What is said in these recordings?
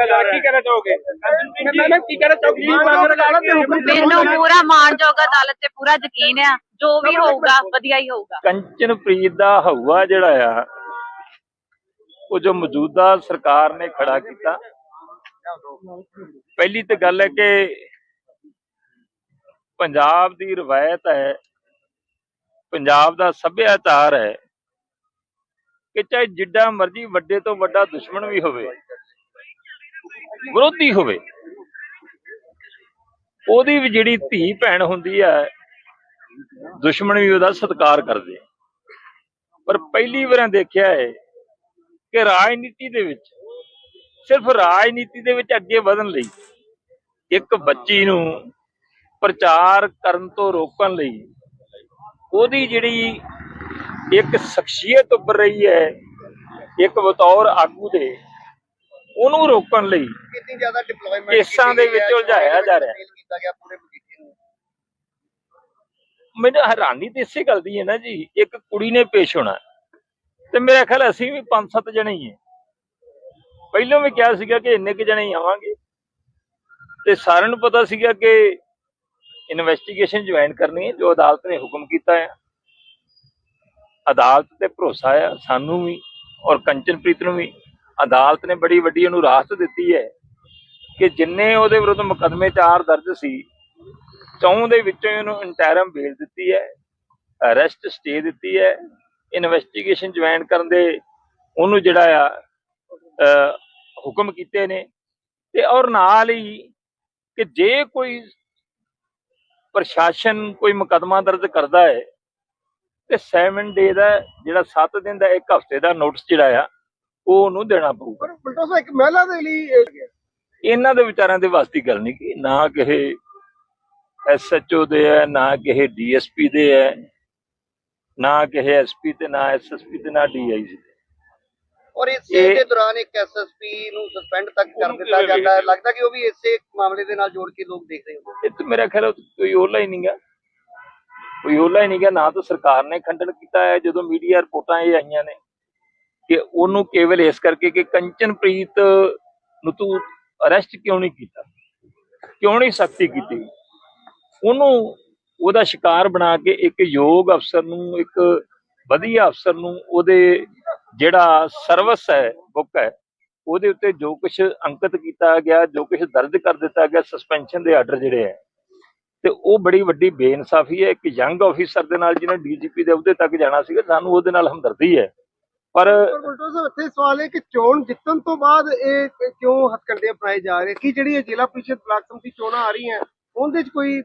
ਕੀ ਕਹਿਣਾ ਚਾਹੋਗੇ? ਮੈਂ ਮੈਂ ਕੀ ਕਹਿਣਾ ਚਾਹੋਗੇ? ਕੀ ਮੰਗ ਅਦਾਲਤ ਦੇ ਹੁਕਮ ਮੈਨੂੰ ਪੂਰਾ ਮਾਨਯੋਗ ਅਦਾਲਤ ਤੇ ਪੂਰਾ ਯਕੀਨ ਆ ਜੋ ਵੀ ਹੋਊਗਾ ਵਧੀਆ ਹੀ ਹੋਊਗਾ। ਕੰਚਨਪ੍ਰੀਤ ਦਾ ਹਊਆ ਜਿਹੜਾ ਆ ਉਹ ਜੋ ਮੌਜੂਦਾ ਸਰਕਾਰ ਨੇ ਖੜਾ ਕੀਤਾ ਪਹਿਲੀ ਤੇ ਗੱਲ ਹੈ ਕਿ ਪੰਜਾਬ ਦੀ ਰਵਾਇਤ ਹੈ ਪੰਜਾਬ ਦਾ ਸੱਭਿਆਚਾਰ ਹੈ ਕਿ ਚਾਹੇ ਜਿੱਡਾ ਮਰਜ਼ੀ ਵੱਡੇ ਤੋਂ ਵੱਡਾ ਦੁਸ਼ਮਣ ਵੀ ਹੋਵੇ ਵਿਰੋਧੀ ਹੋਵੇ। ਉਹਦੀ ਵੀ ਜਿਹੜੀ ਧੀ ਭੈਣ ਹੁੰਦੀ ਹੈ ਦੁਸ਼ਮਣ ਵੀ ਉਹਦਾ ਸਤਿਕਾਰ ਕਰਦੇ ਪਰ ਪਹਿਲੀ ਵਾਰ ਦੇਖਿਆ ਹੈ ਕਿ ਰਾਜਨੀਤੀ ਦੇ ਵਿੱਚ, ਸਿਰਫ ਰਾਜਨੀਤੀ ਦੇ ਵਿੱਚ ਅੱਗੇ ਵਧਣ ਲਈ ਇੱਕ ਬੱਚੀ ਨੂੰ ਪ੍ਰਚਾਰ ਕਰਨ ਤੋਂ ਰੋਕਣ ਲਈ ਉਹਦੀ ਜਿਹੜੀ ਇੱਕ ਸ਼ਖਸੀਅਤ ਉੱਭਰ ਰਹੀ ਹੈ, ਇੱਕ ਬਤੌਰ ਆਗੂ ਦੇ, ਉਹਨੂੰ ਰੋਕਣ ਲਈ ਕਿੰਨੀ ਜ਼ਿਆਦਾ ਡਿਪਲੋਇਮੈਂਟ ਕੇਸਾਂ ਦੇ ਵਿੱਚ ਉਲਝਾਇਆ ਜਾ ਰਿਹਾ। ਹੈ। ਕੀਤਾ ਗਿਆ ਪੂਰੇ ਮਜੀਠੇ ਨੂੰ? ਮੈਨੂੰ ਹੈਰਾਨੀ ਤੇ ਇਸੇ ਗੱਲ ਦੀ ਹੈ ਨਾ ਜੀ ਇੱਕ ਕੁੜੀ ਨੇ ਪੇਸ਼ ਹੋਣਾ ਤੇ ਮੇਰਾ ਖਿਆਲ ਅਸੀਂ ਵੀ ਪੰਜ ਸੱਤ ਜਣੇ ਹੀ ਹਾਂ। ਪਹਿਲਾਂ ਵੀ ਕਿਹਾ ਸੀਗਾ ਕਿ ਇੰਨੇ ਕੁ ਜਣੇ ਹੀ ਆਵਾਂਗੇ ਤੇ ਸਾਰਿਆਂ ਨੂੰ ਪਤਾ ਸੀਗਾ ਕਿ ਇਨਵੈਸਟੀਗੇਸ਼ਨ ਜੁਆਇਨ ਕਰਨੀ ਹੈ ਜੋ ਅਦਾਲਤ ਨੇ ਹੁਕਮ ਕੀਤਾ ਹੈ ਅਦਾਲਤ ਤੇ ਭਰੋਸਾ ਆ ਸਾਨੂੰ ਵੀ ਔਰ ਕੰਚਨਪ੍ਰੀਤ ਨੂੰ ਵੀ। ਅਦਾਲਤ ਨੇ ਬੜੀ ਵੱਡੀ ਉਹਨੂੰ ਰਾਹਤ ਦਿੱਤੀ ਹੈ। ਕਿ ਜਿੰਨੇ ਉਹਦੇ ਵਿਰੁੱਧ ਮੁਕੱਦਮੇ ਚਾਰ ਦਰਜ ਸੀ, ਚੌਂ ਦੇ ਵਿੱਚੋਂ ਇਹਨੂੰ ਇੰਟਰਮ ਬੇਲ ਦਿੱਤੀ ਹੈ ਅਰੈਸਟ ਸਟੇ ਦਿੱਤੀ ਹੈ ਇਨਵੈਸਟੀਗੇਸ਼ਨ ਜੁਆਇਨ ਕਰਨ ਦੇ ਉਹਨੂੰ ਜਿਹੜਾ ਆ ਹੁਕਮ ਕੀਤੇ ਨੇ ਤੇ ਔਰ ਨਾਲ ਹੀ ਕਿ ਜੇ ਕੋਈ ਪ੍ਰਸ਼ਾਸਨ ਕੋਈ ਮੁਕੱਦਮਾ ਦਰਜ ਕਰਦਾ ਹੈ, ਤੇ 7 ਡੇ ਦਾ ਜਿਹੜਾ 7 ਦਿਨ ਦਾ ਇੱਕ ਹਫ਼ਤੇ ਦਾ ਨੋਟਿਸ ਜਿਹੜਾ ਆ, ਉਹ ਉਹਨੂੰ ਦੇਣਾ ਪਊਗਾ। ਬਲਟੋ ਸਾਹਿਬ ਇੱਕ ਮਹਿਲਾ ਦੇ ਲਈ ਇਹਨਾਂ ਦੇ ਵਿਚਾਰਾਂ ਦੇ ਵਾਸਤੇ ਗੱਲ ਨਹੀਂ ਕੀ ਨਾ ਕਿਸੇ ਐਸਐਚਓ ਦੇ ਹੈ ਨਾ ਕਿਸੇ ਡੀਐਸਪੀ ਦੇ ਹੈ ਨਾ ਕਿਸੇ ਐਸਪੀ ਤੇ ਨਾ ਐਸਐਸਪੀ ਤੇ ਨਾ ਡੀਆਈਜੀ ਔਰ ਇਸੇ ਦੇ ਦੌਰਾਨ ਇੱਕ ਐਸਐਸਪੀ ਨੂੰ ਸਸਪੈਂਡ ਤੱਕ ਕਰ ਦਿੱਤਾ ਜਾਂਦਾ ਹੈ। ਲੱਗਦਾ ਕਿ ਉਹ ਵੀ ਇਸੇ ਮਾਮਲੇ ਦੇ ਨਾਲ ਜੋੜ ਕੇ ਲੋਕ ਦੇਖ ਰਹੇ ਹੁੰਦੇ ਇਹ ਤਾਂ ਮੇਰਾ ਖਿਆਲ ਕੋਈ ਓਲਾ ਹੀ ਨਹੀਂਗਾ ਕੋਈ ਓਲਾ ਹੀ ਨਹੀਂਗਾ ਨਾ ਤਾਂ ਸਰਕਾਰ ਨੇ ਖੰਡਨ ਕੀਤਾ ਹੈ ਜਦੋਂ ਮੀਡੀਆ ਰਿਪੋਰਟਾਂ ਇਹ ਆਈਆਂ ਨੇ ਕਿ ਉਹਨੂੰ ਕੇਵਲ ਇਸ ਕਰਕੇ ਕਿ ਕੰਚਨਪ੍ਰੀਤ ਨੂੰ ਤੂੰ ਅਰੈਸਟ ਕਿਉਂ ਨਹੀਂ ਕੀਤਾ? ਕਿਉਂ ਨਹੀਂ ਸਖਤੀ ਕੀਤੀ? ਉਹਨੂੰ ਉਹਦਾ ਸ਼ਿਕਾਰ ਬਣਾ ਕੇ ਇੱਕ ਯੋਗ ਅਫਸਰ ਨੂੰ, ਇੱਕ ਵਧੀਆ ਅਫਸਰ ਨੂੰ ਉਹਦੇ ਜਿਹੜਾ ਸਰਵਿਸ ਹੈ, ਬੁੱਕ ਹੈ, ਉਹਦੇ ਉੱਤੇ ਜੋ ਕੁਝ ਅੰਕਿਤ ਕੀਤਾ ਗਿਆ, ਜੋ ਕੁਝ ਦਰਜ ਕਰ ਦਿੱਤਾ ਗਿਆ ਸਸਪੈਂਸ਼ਨ ਦੇ ਆਰਡਰ ਜਿਹੜੇ ਹੈ, ਤੇ ਉਹ ਬੜੀ ਵੱਡੀ ਬੇਇਨਸਾਫੀ ਹੈ। ਇੱਕ ਯੰਗ ਆਫੀਸਰ ਦੇ ਨਾਲ ਜਿਹਨੇ ਡੀਜੀਪੀ ਦੇ ਅਹੁਦੇ ਤੱਕ ਜਾਣਾ ਸੀਗਾ, ਸਾਨੂੰ ਉਹਦੇ ਨਾਲ ਹਮਦਰਦੀ ਹੈ। ਪਰ ਬਲਟੋ ਸਾਹਿਬ ਇੱਥੇ ਸਵਾਲ ਹੈ ਕਿ ਚੋਣ ਜਿੱਤਣ ਤੋਂ ਬਾਅਦ ਇਹ ਕਿਉਂ ਹੱਥਕੰਡੇ ਅਪਣਾਏ ਜਾ ਰਹੇ? ਕੀ ਜਿਹੜੀ ਇਹ ਜ਼ਿਲ੍ਹਾ ਪ੍ਰੀਸ਼ਦ ਬਲਾਕ ਸੰਮਤੀ ਚੋਣਾਂ ਆ ਰਹੀਆਂ ਉਹਦੇ 'ਚ ਕੋਈ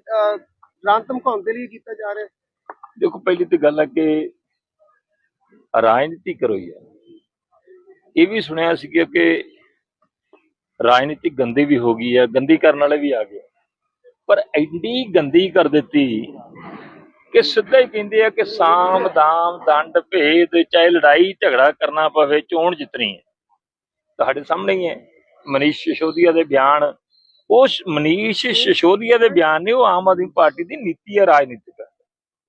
ਰਾਂਤ ਧਮਕਾਉਣ ਦੇ ਲਈ ਕੀਤਾ ਜਾ ਰਿਹਾ? ਦੇਖੋ ਪਹਿਲੀ ਤੇ ਗੱਲ ਹੈ ਕਿ ਰਾਜਨੀਤੀ ਕਰੋ ਹੀ। ਹੈ ਇਹ ਵੀ ਸੁਣਿਆ ਸੀ ਕਿ ਰਾਜਨੀਤੀ ਗੰਦੀ ਵੀ ਹੋ ਗਈ ਹੈ ਗੰਦੀ ਕਰਨ ਵਾਲੇ ਵੀ ਆ ਗਏ। ਪਰ ਐਡੀ ਗੰਦੀ ਕਰ ਦਿੱਤੀ ਕਿ ਸਿੱਧਾ ਹੀ ਕਹਿੰਦੇ ਆ ਕਿ ਸਾਮ, ਦਾਮ, ਦੰਡ, ਭੇਦ, ਚਾਹੇ ਲੜਾਈ, ਝਗੜਾ ਕਰਨਾ ਪਵੇ, ਚੋਣ ਜਿੱਤਣੀ ਹੈ। ਤੁਹਾਡੇ ਸਾਹਮਣੇ ਹੀ ਹੈ। ਮਨੀਸ਼ ਸਿਸੋਦੀਆ ਦੇ ਬਿਆਨ। ਉਸ ਮਨੀਸ਼ ਸਿਸੋਦੀਆ ਦੇ ਬਿਆਨ ਨੇ, ਉਹ ਆਮ ਆਦਮੀ ਪਾਰਟੀ ਦੀ ਨੀਤੀ ਹੈ ਰਾਜਨੀਤਿਕ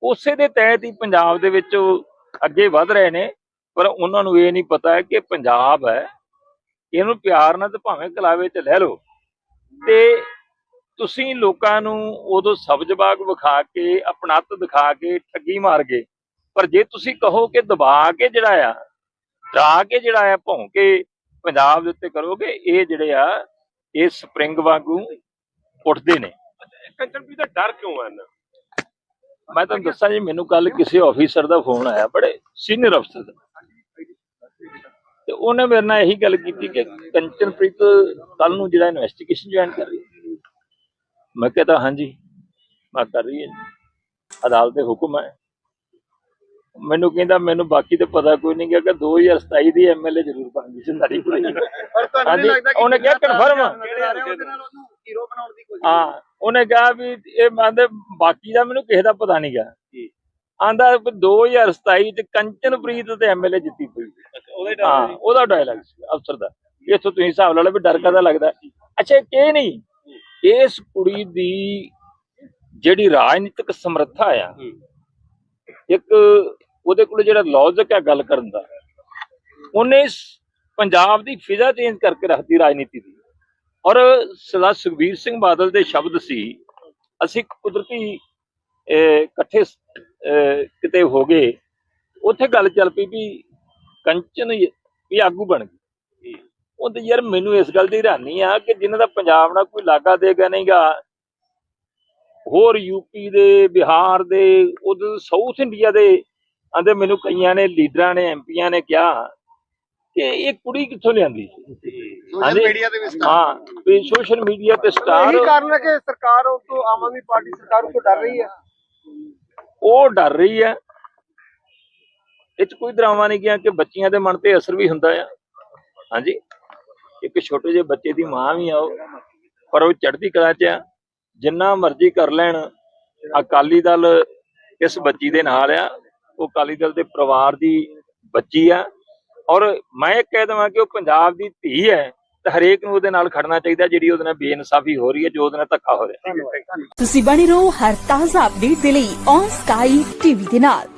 ਉਸੇ ਦੇ ਤਹਿਤ ਹੀ ਪੰਜਾਬ ਦੇ ਵਿੱਚ ਅੱਗੇ ਵਧ ਰਹੇ ਨੇ, ਪਰ ਉਹਨਾਂ ਨੂੰ ਇਹ ਨਹੀਂ ਪਤਾ ਕਿ ਪੰਜਾਬ ਹੈ। ਇਹਨੂੰ ਪਿਆਰ ਨਾਲ ਤੇ ਭਾਵੇਂ ਕਲਾਵੇ ਚ ਲੈ ਲਓ। ਤੇ ਤੁਸੀਂ ਲੋਕਾਂ ਨੂੰ ਉਦੋਂ ਸਬਜ਼ ਬਾਗ ਵਿਖਾ ਕੇ ਆਪਣਤ ਦਿਖਾ ਕੇ ਠੱਗੀ ਮਾਰ ਗਏ। ਪਰ ਜੇ ਤੁਸੀਂ ਕਹੋ ਕਿ ਦਬਾ ਕੇ ਜਿਹੜਾ ਆ ਡਰਾ ਕੇ ਜਿਹੜਾ ਆ ਭੌਂ ਕੇ ਪੰਜਾਬ ਦੇ ਉੱਤੇ ਕਰੋਗੇ ਇਹ ਜਿਹੜੇ ਆ ਇਹ ਸਪਰਿੰਗ ਵਾਂਗੂ ਉੱਠਦੇ ਨੇ। ਕੰਚਨਪ੍ਰੀਤ ਦਾ ਡਰ ਕਿਉਂ ਹੈ ਇੰਨਾ? ਮੈਂ ਤੁਹਾਨੂੰ ਦੱਸਾਂ ਜੀ ਮੈਨੂੰ ਕੱਲ ਕਿਸੇ ਆਫੀਸਰ ਦਾ ਫੋਨ ਆਇਆ ਬੜੇ ਸੀਨੀਅਰ ਅਫਸਰ ਦਾ। ਤੇ ਉਹਨੇ ਮੇਰੇ ਨਾਲ ਇਹੀ ਗੱਲ ਕੀਤੀ ਕਿ ਕੰਚਨਪ੍ਰੀਤ ਕੱਲ ਨੂੰ ਜਿਹੜਾ ਇਨਵੈਸਟੀਗੇਸ਼ਨ ਜੁਆਇਨ ਕਰ ਰਹੀ। ਮੈਂ ਕਹਿੰਦਾ ਹਾਂਜੀ ਮੈਂ ਕਰ ਰਹੀ ਹੈ। ਅਦਾਲਤ ਦੇ ਹੁਕਮ ਹੈ। ਮੈਨੂੰ ਕਹਿੰਦਾ ਮੈਨੂੰ ਬਾਕੀ ਤੇ ਪਤਾ ਕੋਈ ਨਹੀਂ ਕਿ 2027 ਦੀ ਐਮਐਲਏ ਜ਼ਰੂਰ ਸਿੰਧਾਰੀ ਪਰ ਤੁਹਾਨੂੰ ਹਾਂਜੀ, ਨਹੀਂ ਲੱਗਦਾ ਕਿ ਉਹਨੇ ਕਿਹਾ ਉਹਨੂੰ ਹੀਰੋ ਬਣਾਉਣ ਦੀ ਕੋਸ਼ਿਸ਼ ਹਾਂ ਉਹਨੇ ਕਿਹਾ ਵੀ ਇਹ ਮੰਨਦੇ ਬਾਕੀ ਦਾ ਮੈਨੂੰ ਕਿਸੇ ਦਾ ਪਤਾ ਨਹੀਂ ਗਾ। ਆਂਦਾ 2027 ਚ ਕੰਚਨਪ੍ਰੀਤ ਤੇ ਐਮਐਲਏ ਜਿੱਤੀ ਪਈ। ਉਹਦੇ ਡਾਇਲੌਗ ਸੀ ਅਫਸਰ ਦਾ। ਇਥੋਂ ਤੁਸੀਂ ਹਿਸਾਬ ਲਾ ਲਓ ਵੀ ਡਰ ਕਾਦਾ ਲੱਗਦਾ। ਅੱਛਾ ਇਹ ਨਹੀਂ ਇਸ ਕੁੜੀ ਦੀ ਜਿਹੜੀ ਰਾਜਨੀਤਿਕ ਸਮਰੱਥਾ ਆ ਇੱਕ ਉਹਦੇ ਕੋਲ ਜਿਹੜਾ ਲੌਜਿਕ ਹੈ ਗੱਲ ਕਰਨ ਦਾ ਉਹਨੇ ਪੰਜਾਬ ਦੀ ਫਿਜ਼ਾ ਚੇਂਜ ਕਰਕੇ ਰੱਖਦੀ ਰਾਜਨੀਤੀ ਦੀ। ਔਰ ਸਰਦਾਰ ਸੁਖਬੀਰ ਸਿੰਘ ਬਾਦਲ ਦੇ ਸ਼ਬਦ ਸੀ ਅਸੀਂ ਕੁਦਰਤੀ ਇਕੱਠੇ ਕਿਤੇ ਹੋ ਗਏ ਉੱਥੇ ਗੱਲ ਚੱਲ ਪਈ ਵੀ ਕੰਚਨ ਵੀ ਆਗੂ ਬਣ ਗਈ ਉਹ ਤੇ ਯਾਰ ਮੈਨੂੰ ਇਸ ਗੱਲ ਦੀ ਹੈਰਾਨੀ ਆ ਕਿ ਜਿਨ੍ਹਾਂ ਦਾ ਪੰਜਾਬ ਨਾਲ ਕੋਈ ਲਾਗਾ ਦੇਗਾ ਨਹੀਂਗਾ। ਹੋਰ ਯੂਪੀ ਦੇ ਬਿਹਾਰ ਦੇ ਉਧਰ ਸਾਊਥ ਇੰਡੀਆ ਦੇ ਆਂਦੇ ਮੈਨੂੰ ਕਈਆਂ ਨੇ ਲੀਡਰਾਂ ਨੇ ਐਮਪੀਆਂ ਨੇ ਕਿਹਾ ਕਿ ਇਹ ਕੁੜੀ ਕਿੱਥੋਂ ਲਿਆਂਦੀ ਸੋਸ਼ਲ ਮੀਡੀਆ ਦੇ ਵਿੱਚ ਹਾਂ ਵੀ ਸੋਸ਼ਲ ਮੀਡੀਆ ਤੇ ਸਟਾਰ ਇਹੀ ਕਾਰਨ ਹੈ ਕਿ ਸਰਕਾਰ ਉਹ ਤੋਂ ਆਮ ਆਦਮੀ ਪਾਰਟੀ ਸਰਕਾਰ ਤੋਂ ਡਰ ਰਹੀ ਹੈ। ਉਹ ਡਰ ਰਹੀ ਹੈ। ਇਹ 'ਚ ਕੋਈ ਡਰਾਮਾ ਨਹੀਂ ਗਿਆ ਕਿ ਬੱਚੀਆਂ ਦੇ ਮਨ ਤੇ ਅਸਰ ਵੀ ਹੁੰਦਾ ਆ। ਹਾਂਜੀ। ਇੱਕ ਛੋਟੇ ਜਿਹੇ ਬੱਚੇ ਦੀ ਮਾਂ ਵੀ ਆ ਉਹ, ਪਰ ਉਹ ਚੜ੍ਹਦੀ ਕਲਾ 'ਚ ਆ। ਜਿੰਨਾ ਮਰਜ਼ੀ ਕਰ ਲੈਣ, ਅਕਾਲੀ ਦਲ ਇਸ ਬੱਚੀ ਦੇ ਨਾਲ ਆ। ਉਹ ਅਕਾਲੀ ਦਲ ਦੇ ਪਰਿਵਾਰ ਦੀ ਬੱਚੀ ਆ। ਔਰ ਮੈਂ ਇਹ ਕਹਿ ਦਵਾਂ ਕਿ ਉਹ ਪੰਜਾਬ ਦੀ ਧੀ ਹੈ, ਤੇ ਹਰੇਕ ਨੂੰ ਉਹਦੇ ਨਾਲ ਖੜਨਾ ਚਾਹੀਦਾ, ਜਿਹੜੀ ਉਹਦੇ ਨਾਲ ਬੇਇਨਸਾਫੀ ਹੋ ਰਹੀ ਹੈ, ਜੋ ਉਹਦੇ ਨਾਲ ਧੱਕਾ ਹੋ ਰਿਹਾ। ਤੁਸੀਂ ਬਣੇ ਰਹੋ ਹਰ ਤਾਜ਼ਾ ਅਪਡੇਟ ਦੇ ਲਈ ਔਨ ਸਕਾਈ ਟੀਵੀ ਦੇ ਨਾਲ।